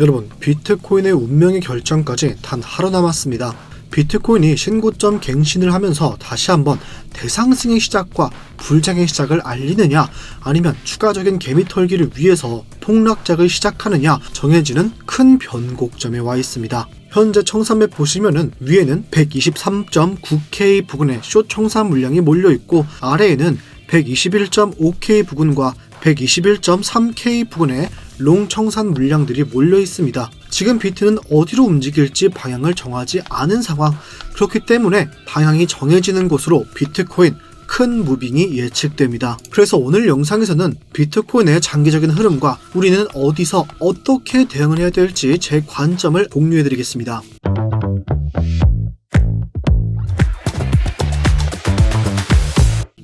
여러분, 비트코인의 운명의 결정까지 단 하루 남았습니다. 비트코인이 신고점 갱신을 하면서 다시 한번 대상승의 시작과 불장의 시작을 알리느냐 아니면 추가적인 개미 털기를 위해서 폭락작을 시작하느냐 정해지는 큰 변곡점에 와 있습니다. 현재 청산맵 보시면은 위에는 123.9K 부근의 숏 청산 물량이 몰려 있고 아래에는 121.5K 부근과 121.3K 부근의 롱 청산 물량들이 몰려 있습니다. 지금 비트는 어디로 움직일지 방향을 정하지 않은 상황. 그렇기 때문에 방향이 정해지는 곳으로 비트코인 큰 무빙이 예측됩니다. 그래서 오늘 영상에서는 비트코인의 장기적인 흐름과 우리는 어디서 어떻게 대응을 해야 될지 제 관점을 공유해 드리겠습니다.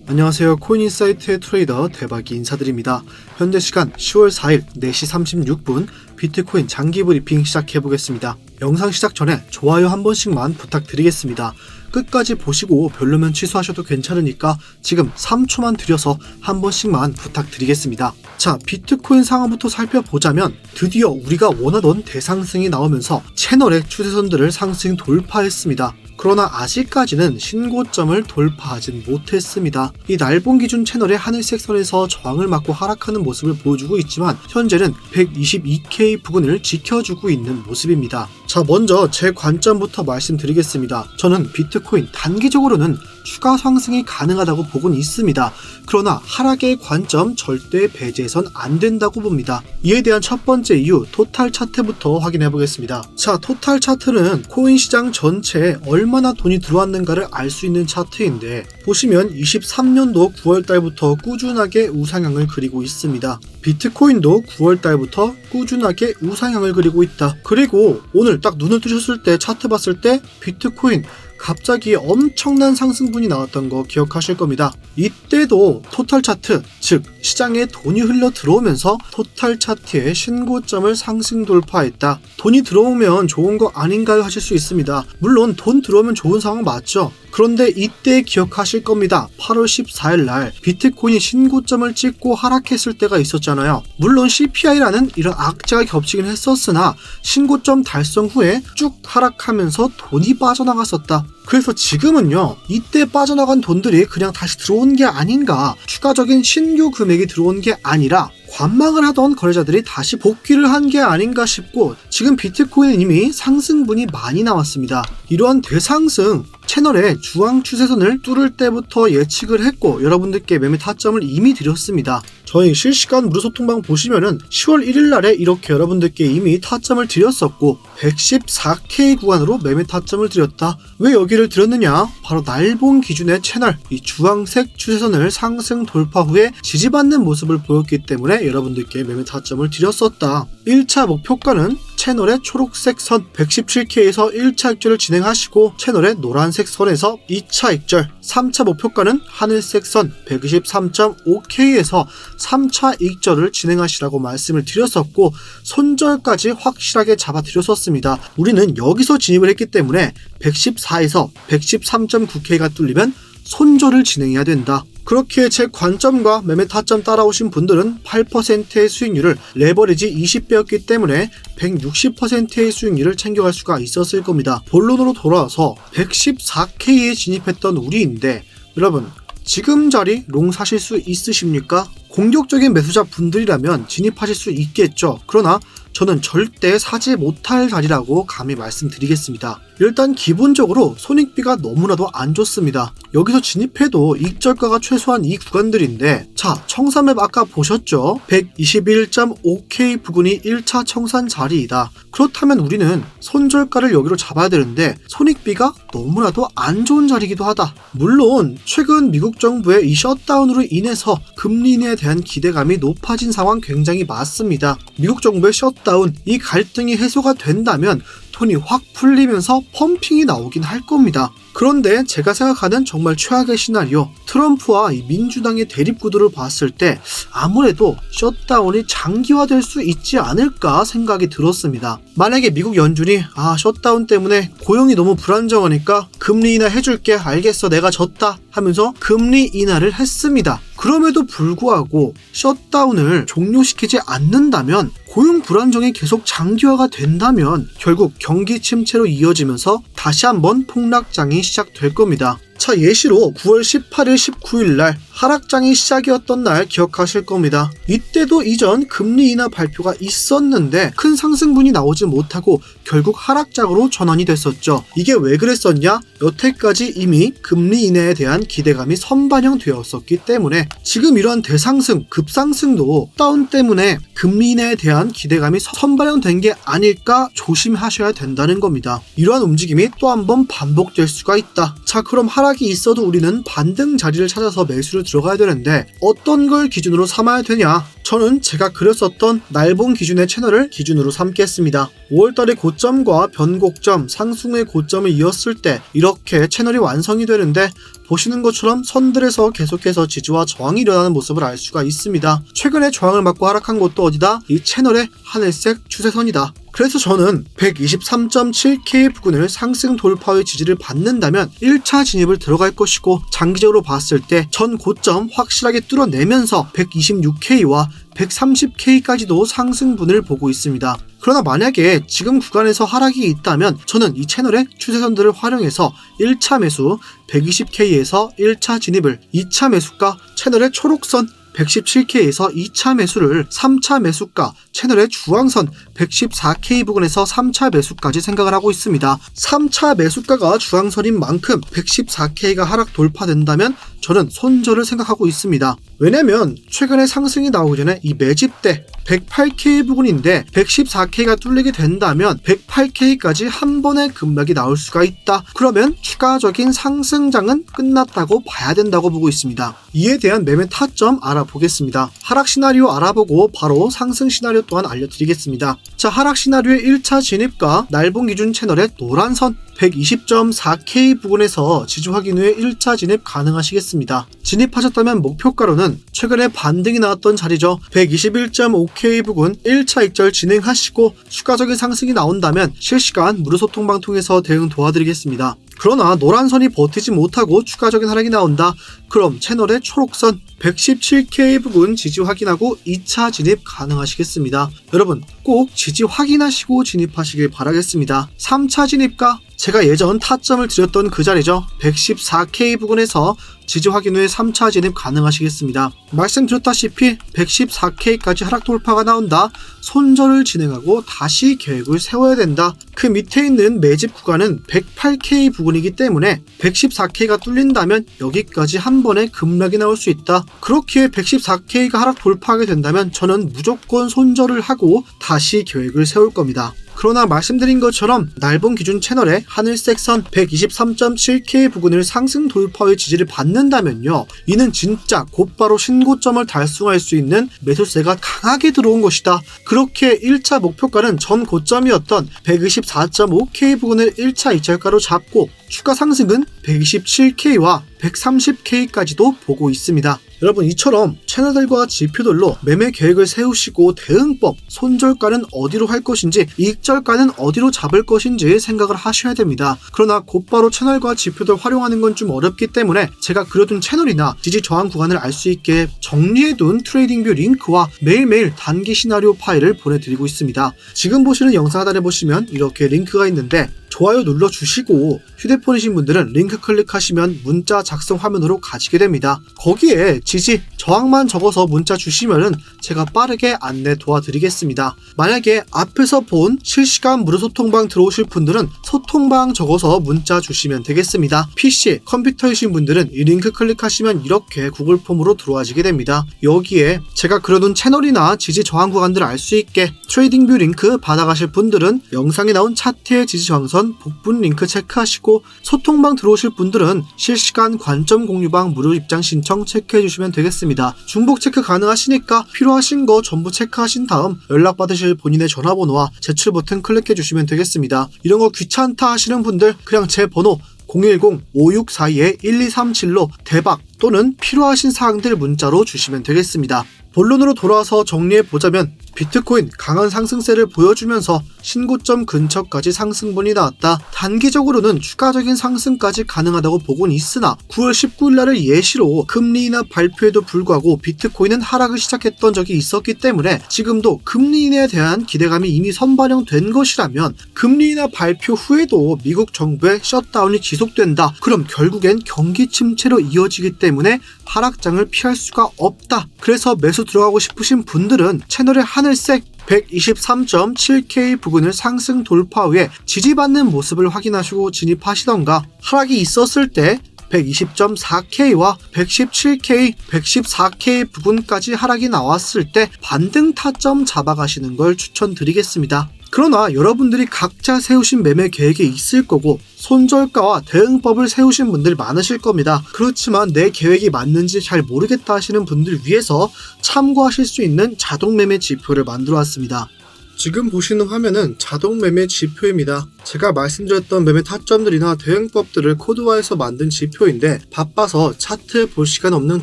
안녕하세요. 코인인사이트의 트레이더 대박이 인사드립니다. 현재 시간 10월 4일 4시 36분 비트코인 장기 브리핑 시작해 보겠습니다. 영상 시작 전에 좋아요 한 번씩만 부탁드리겠습니다. 끝까지 보시고 별로면 취소하셔도 괜찮으니까 지금 3초만 들여서 한 번씩만 부탁드리겠습니다. 자, 비트코인 상황부터 살펴보자면 드디어 우리가 원하던 대상승이 나오면서 채널의 추세선들을 상승 돌파했습니다. 그러나 아직까지는 신고점을 돌파하진 못했습니다. 이 날봉 기준 채널의 하늘색 선에서 저항을 맞고 하락하는 모습을 보여주고 있지만 현재는 122K 부근을 지켜주고 있는 모습입니다. 자, 먼저 제 관점부터 말씀드리겠습니다. 저는 비트코인 단기적으로는 추가 상승이 가능하다고 보고는 있습니다. 그러나 하락의 관점 절대 배제해선 안 된다고 봅니다. 이에 대한 첫 번째 이유 토탈 차트부터 확인해 보겠습니다. 자, 토탈 차트는 코인 시장 전체에 얼마 나 돈이 들어왔는가를 알 수 있는 차트인데 보시면 23년도 9월 달부터 꾸준하게 우상향을 그리고 있습니다. 비트코인도 9월 달부터 꾸준하게 우상향을 그리고 있다. 그리고 오늘 딱 눈을 뜨셨을 때 차트 봤을 때 비트코인 갑자기 엄청난 상승분이 나왔던 거 기억하실 겁니다. 이때도 토탈 차트, 즉 시장에 돈이 흘러 들어오면서 토탈 차트의 신고점을 상승 돌파했다. 돈이 들어오면 좋은 거 아닌가요 하실 수 있습니다. 물론 돈 들어오면 좋은 상황 맞죠. 그런데 이때 기억하실 겁니다. 8월 14일 날 비트코인이 신고점을 찍고 하락했을 때가 있었잖아요. 물론 CPI라는 이런 악재가 겹치긴 했었으나 신고점 달성 후에 쭉 하락하면서 돈이 빠져나갔었다. 그래서 지금은요, 이때 빠져나간 돈들이 그냥 다시 들어온 게 아닌가, 추가적인 신규 금액이 들어온 게 아니라 관망을 하던 거래자들이 다시 복귀를 한 게 아닌가 싶고, 지금 비트코인은 이미 상승분이 많이 나왔습니다. 이러한 대상승, 채널의 주황 추세선을 뚫을 때부터 예측을 했고 여러분들께 매매 타점을 이미 드렸습니다. 저희 실시간 무료 소통방 보시면은 10월 1일 날에 이렇게 여러분들께 이미 타점을 드렸었고 114K 구간으로 매매 타점을 드렸다. 왜 여기를 드렸느냐? 바로 날봉 기준의 채널 이 주황색 추세선을 상승 돌파 후에 지지받는 모습을 보였기 때문에 여러분들께 매매 타점을 드렸었다. 1차 목표가는 채널의 초록색 선 117K에서 1차 익절을 진행하시고 채널의 노란색 선에서 2차 익절, 3차 목표가는 하늘색 선 123.5K에서 3차 익절을 진행하시라고 말씀을 드렸었고 손절까지 확실하게 잡아드렸었습니다. 우리는 여기서 진입을 했기 때문에 114에서 113.9K가 뚫리면 손절을 진행해야 된다. 그렇게 제 관점과 매매 타점 따라오신 분들은 8%의 수익률을 레버리지 20배였기 때문에 160%의 수익률을 챙겨갈 수가 있었을 겁니다. 본론으로 돌아와서 114K에 진입했던 우리인데 여러분 지금 자리 롱 사실 수 있으십니까? 공격적인 매수자 분들이라면 진입하실 수 있겠죠. 그러나 저는 절대 사지 못할 자리라고 감히 말씀드리겠습니다. 일단 기본적으로 손익비가 너무나도 안 좋습니다. 여기서 진입해도 익절가가 최소한 이 구간들인데 자 청산맵 아까 보셨죠? 121.5K 부근이 1차 청산 자리이다. 그렇다면 우리는 손절가를 여기로 잡아야 되는데 손익비가 너무나도 안 좋은 자리이기도 하다. 물론 최근 미국 정부의 이 셧다운으로 인해서 금리 인하에 대한 기대감이 높아진 상황 굉장히 맞습니다. 미국 정부의 셧다운 이 갈등이 해소가 된다면 돈이 확 풀리면서 펌핑이 나오긴 할 겁니다. 그런데 제가 생각하는 정말 최악의 시나리오 트럼프와 이 민주당의 대립 구도를 봤을 때 아무래도 셧다운이 장기화될 수 있지 않을까 생각이 들었습니다. 만약에 미국 연준이 아 셧다운 때문에 고용이 너무 불안정하니까 금리 인하 해줄게 알겠어 내가 졌다 하면서 금리 인하를 했습니다. 그럼에도 불구하고 셧다운을 종료시키지 않는다면 고용 불안정이 계속 장기화가 된다면 결국 경기 침체로 이어지면서 다시 한번 폭락장이 시작될 겁니다. 자, 예시로 9월 18일, 19일 날 하락장이 시작이었던 날 기억하실 겁니다. 이때도 이전 금리 인하 발표가 있었는데 큰 상승분이 나오지 못하고 결국 하락장으로 전환이 됐었죠. 이게 왜 그랬었냐? 여태까지 이미 금리 인하에 대한 기대감이 선반영되었었기 때문에 지금 이러한 대상승, 급상승도 다운 때문에 금리 인하에 대한 기대감이 선반영된 게 아닐까 조심하셔야 된다는 겁니다. 이러한 움직임이 또 한 번 반복될 수가 있다. 자, 그럼 하락이 있어도 우리는 반등 자리를 찾아서 매수를 들어가야 되는데 어떤 걸 기준으로 삼아야 되냐? 저는 제가 그렸었던 날봉 기준의 채널을 기준으로 삼겠습니다. 5월달의 고점과 변곡점, 상승의 고점을 이었을 때 이렇게 채널이 완성이 되는데 보시는 것처럼 선들에서 계속해서 지지와 저항이 일어나는 모습을 알 수가 있습니다. 최근에 저항을 맞고 하락한 곳도 어디다? 이 채널의 하늘색 추세선이다. 그래서 저는 123.7K 부근을 상승 돌파의 지지를 받는다면 1차 진입을 들어갈 것이고 장기적으로 봤을 때 전 고점 확실하게 뚫어내면서 126K와 130K까지도 상승분을 보고 있습니다. 그러나 만약에 지금 구간에서 하락이 있다면 저는 이 채널의 추세선들을 활용해서 1차 매수 120K에서 1차 진입을 2차 매수가 채널의 초록선 117K에서 2차 매수를 3차 매수가 채널의 주황선 114K 부근에서 3차 매수까지 생각을 하고 있습니다. 3차 매수가가 주황선인 만큼 114K가 하락 돌파된다면 저는 손절을 생각하고 있습니다. 왜냐면 최근에 상승이 나오기 전에 이 매집 때 108K 부근인데 114K가 뚫리게 된다면 108K까지 한 번에 급락이 나올 수가 있다. 그러면 추가적인 상승장은 끝났다고 봐야 된다고 보고 있습니다. 이에 대한 매매 타점 알아보겠습니다. 하락 시나리오 알아보고 바로 상승 시나리오 또한 알려드리겠습니다. 자, 하락 시나리오의 1차 진입과 날봉 기준 채널의 노란 선 120.4K 부근에서 지지 확인 후에 1차 진입 가능하시겠습니다. 진입하셨다면 목표가로는 최근에 반등이 나왔던 자리죠. 121.5K 부근 1차 익절 진행하시고 추가적인 상승이 나온다면 실시간 무료 소통방 통해서 대응 도와드리겠습니다. 그러나 노란 선이 버티지 못하고 추가적인 하락이 나온다. 그럼 채널의 초록선 117K 부분 지지 확인하고 2차 진입 가능하시겠습니다. 여러분 꼭 지지 확인하시고 진입하시길 바라겠습니다. 3차 진입가 제가 예전 타점을 드렸던 그 자리죠. 114K 부근에서 지지 확인 후에 3차 진입 가능하시겠습니다. 말씀드렸다시피 114K까지 하락 돌파가 나온다. 손절을 진행하고 다시 계획을 세워야 된다. 그 밑에 있는 매집 구간은 108K 부근이기 때문에 114K가 뚫린다면 여기까지 한 번에 급락이 나올 수 있다. 그렇기에 114K가 하락 돌파하게 된다면 저는 무조건 손절을 하고 다시 계획을 세울 겁니다. 그러나 말씀드린 것처럼 날봉 기준 채널의 하늘색 선 123.7K 부근을 상승 돌파의 지지를 받는다면요. 이는 진짜 곧바로 신고점을 달성할 수 있는 매수세가 강하게 들어온 것이다. 그렇게 1차 목표가는 전 고점이었던 124.5K 부근을 1차 이철가로 잡고 추가 상승은 127K와 130K까지도 보고 있습니다. 여러분 이처럼 채널들과 지표들로 매매 계획을 세우시고 대응법, 손절가는 어디로 할 것인지 이익절가는 어디로 잡을 것인지 생각을 하셔야 됩니다. 그러나 곧바로 채널과 지표들 활용하는 건 좀 어렵기 때문에 제가 그려둔 채널이나 지지 저항 구간을 알 수 있게 정리해둔 트레이딩뷰 링크와 매일매일 단기 시나리오 파일을 보내드리고 있습니다. 지금 보시는 영상 하단에 보시면 이렇게 링크가 있는데 좋아요 눌러주시고 휴대폰이신 분들은 링크 클릭하시면 문자 작성 화면으로 가시게 됩니다. 거기에 지지, 저항만 적어서 문자 주시면은 제가 빠르게 안내 도와드리겠습니다. 만약에 앞에서 본 실시간 무료 소통방 들어오실 분들은 소통방 적어서 문자 주시면 되겠습니다. PC, 컴퓨터이신 분들은 이 링크 클릭하시면 이렇게 구글 폼으로 들어와지게 됩니다. 여기에 제가 그려둔 채널이나 지지 저항 구간들을 알 수 있게 트레이딩뷰 링크 받아가실 분들은 영상에 나온 차트의 지지 저항선 복분 링크 체크하시고 소통방 들어오실 분들은 실시간 관점 공유방 무료 입장 신청 체크해 주시면 되겠습니다. 중복 체크 가능하시니까 필요하신 거 전부 체크하신 다음 연락 받으실 본인의 전화번호와 제출 버튼 클릭해 주시면 되겠습니다. 이런 거 귀찮다 하시는 분들 그냥 제 번호 010-5642-1237로 대박 또는 필요하신 사항들 문자로 주시면 되겠습니다. 본론으로 돌아와서 정리해 보자면 비트코인 강한 상승세를 보여주면서 신고점 근처까지 상승분이 나왔다. 단기적으로는 추가적인 상승까지 가능하다고 보곤 있으나 9월 19일 날을 예시로 금리 인하 발표에도 불구하고 비트코인은 하락을 시작했던 적이 있었기 때문에 지금도 금리 인하에 대한 기대감이 이미 선반영된 것이라면 금리 인하 발표 후에도 미국 정부의 셧다운이 지속된다. 그럼 결국엔 경기 침체로 이어지기 때문에 하락장을 피할 수가 없다. 그래서 매수 들어가고 싶으신 분들은 채널의 하늘색 123.7K 부근을 상승 돌파 후에 지지받는 모습을 확인하시고 진입하시던가 하락이 있었을 때 120.4K와 117K, 114K 부분까지 하락이 나왔을 때 반등 타점 잡아가시는 걸 추천드리겠습니다. 그러나 여러분들이 각자 세우신 매매 계획이 있을 거고 손절가와 대응법을 세우신 분들 많으실 겁니다. 그렇지만 내 계획이 맞는지 잘 모르겠다 하시는 분들 위해서 참고하실 수 있는 자동 매매 지표를 만들어 왔습니다. 지금 보시는 화면은 자동 매매 지표입니다. 제가 말씀드렸던 매매 타점들이나 대응법들을 코드화해서 만든 지표인데 바빠서 차트 볼 시간 없는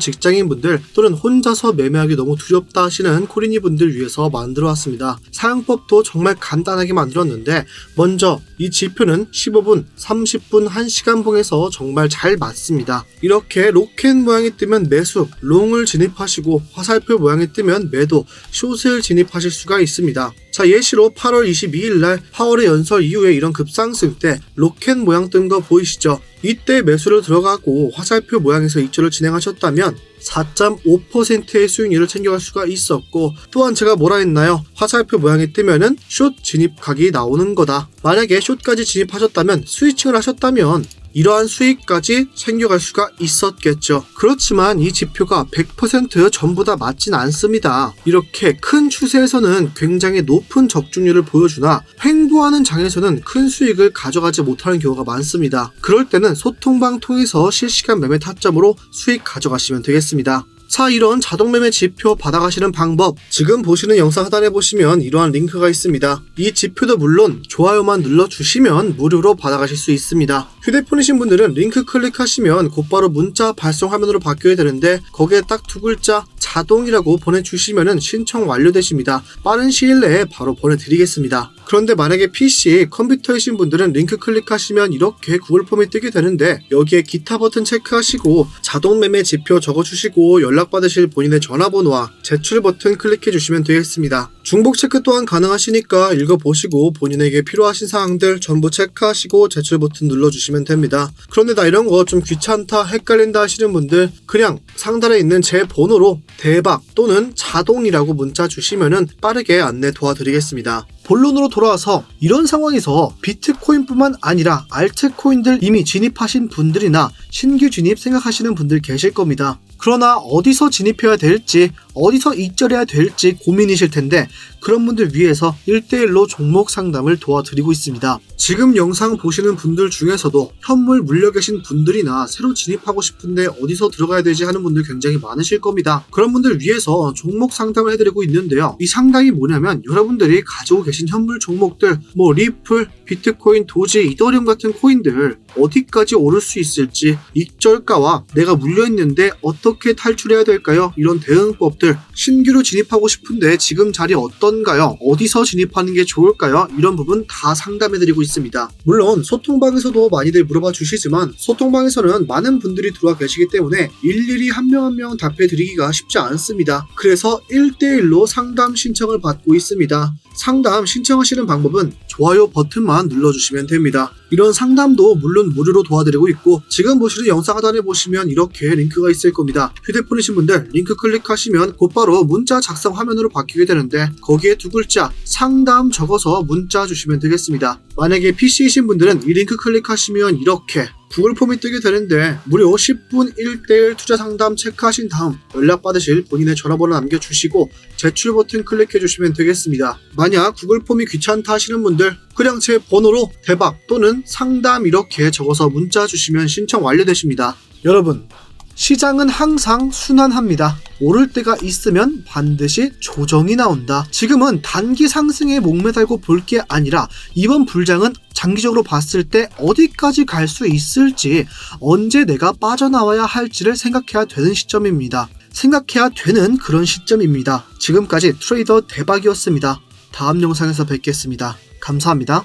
직장인분들 또는 혼자서 매매하기 너무 두렵다 하시는 코리니 분들 위해서 만들어 왔습니다. 사용법도 정말 간단하게 만들었는데 먼저 이 지표는 15분, 30분, 1시간 봉에서 정말 잘 맞습니다. 이렇게 로켓 모양이 뜨면 매수, 롱을 진입하시고 화살표 모양이 뜨면 매도, 숏을 진입하실 수가 있습니다. 자 예시로 8월 22일 날 파월의 연설 이후에 이런 급상승 때 로켓 모양 뜬 거 보이시죠? 이때 매수를 들어가고 화살표 모양에서 입절을 진행하셨다면 4.5%의 수익률을 챙겨갈 수가 있었고 또한 제가 뭐라 했나요? 화살표 모양이 뜨면은 숏 진입각이 나오는 거다. 만약에 숏까지 진입하셨다면 스위칭을 하셨다면 이러한 수익까지 챙겨갈 수가 있었겠죠. 그렇지만 이 지표가 100% 전부 다 맞진 않습니다. 이렇게 큰 추세에서는 굉장히 높은 적중률을 보여주나 횡보하는 장에서는 큰 수익을 가져가지 못하는 경우가 많습니다. 그럴 때는 소통방 통해서 실시간 매매 타점으로 수익 가져가시면 되겠습니다. 자, 이런 자동 매매 지표 받아가시는 방법 지금 보시는 영상 하단에 보시면 이러한 링크가 있습니다. 이 지표도 물론 좋아요만 눌러주시면 무료로 받아가실 수 있습니다. 휴대폰이신 분들은 링크 클릭하시면 곧바로 문자 발송 화면으로 바뀌어야 되는데 거기에 딱 두 글자 자동이라고 보내주시면 신청 완료되십니다. 빠른 시일 내에 바로 보내드리겠습니다. 그런데 만약에 PC, 컴퓨터이신 분들은 링크 클릭하시면 이렇게 구글 폼이 뜨게 되는데 여기에 기타 버튼 체크하시고 자동 매매 지표 적어주시고 연락 받으실 본인의 전화번호와 제출 버튼 클릭해 주시면 되겠습니다. 중복 체크 또한 가능하시니까 읽어보시고 본인에게 필요하신 사항들 전부 체크하시고 제출 버튼 눌러주시면 됩니다. 그런데 나 이런 거 좀 귀찮다, 헷갈린다 하시는 분들 그냥 상단에 있는 제 번호로 대박 또는 자동이라고 문자 주시면은 빠르게 안내 도와드리겠습니다. 본론으로 돌아와서 이런 상황에서 비트코인뿐만 아니라 알트코인들 이미 진입하신 분들이나 신규 진입 생각하시는 분들 계실 겁니다. 그러나 어디서 진입해야 될지, 어디서 입절해야 될지 고민이실 텐데 그런 분들 위해서 1대1로 종목 상담을 도와드리고 있습니다. 지금 영상 보시는 분들 중에서도 현물 물려 계신 분들이나 새로 진입하고 싶은데 어디서 들어가야 되지 하는 분들 굉장히 많으실 겁니다. 그런 분들 위해서 종목 상담을 해드리고 있는데요. 이 상담이 뭐냐면 여러분들이 가지고 계신 현물 종목들, 뭐 리플, 비트코인, 도지, 이더리움 같은 코인들 어디까지 오를 수 있을지 입절가와 내가 물려 있는데 어떻게 탈출해야 될까요? 이런 대응법들 신규로 진입하고 싶은데 지금 자리 어떤가요? 어디서 진입하는 게 좋을까요? 이런 부분 다 상담해드리고 있습니다. 물론 소통방에서도 많이들 물어봐 주시지만 소통방에서는 많은 분들이 들어와 계시기 때문에 일일이 한 명 한 명 답해드리기가 쉽지 않습니다. 그래서 1대1로 상담 신청을 받고 있습니다. 상담 신청하시는 방법은 좋아요 버튼만 눌러주시면 됩니다. 이런 상담도 물론 무료로 도와드리고 있고 지금 보시는 영상 하단에 보시면 이렇게 링크가 있을 겁니다. 휴대폰이신 분들 링크 클릭하시면 곧바로 문자 작성 화면으로 바뀌게 되는데 거기에 두 글자 상담 적어서 문자 주시면 되겠습니다. 만약에 PC이신 분들은 이 링크 클릭하시면 이렇게 구글 폼이 뜨게 되는데 무료 10분 1대1 투자 상담 체크하신 다음 연락받으실 본인의 전화번호 남겨주시고 제출 버튼 클릭해 주시면 되겠습니다. 만약 구글 폼이 귀찮다 하시는 분들 그냥 제 번호로 대박 또는 상담 이렇게 적어서 문자 주시면 신청 완료되십니다. 여러분 시장은 항상 순환합니다. 오를 때가 있으면 반드시 조정이 나온다. 지금은 단기 상승에 목매달고 볼 게 아니라 이번 불장은 장기적으로 봤을 때 어디까지 갈 수 있을지 언제 내가 빠져나와야 할지를 생각해야 되는 시점입니다. 생각해야 되는 그런 시점입니다. 지금까지 트레이더 대박이었습니다. 다음 영상에서 뵙겠습니다. 감사합니다.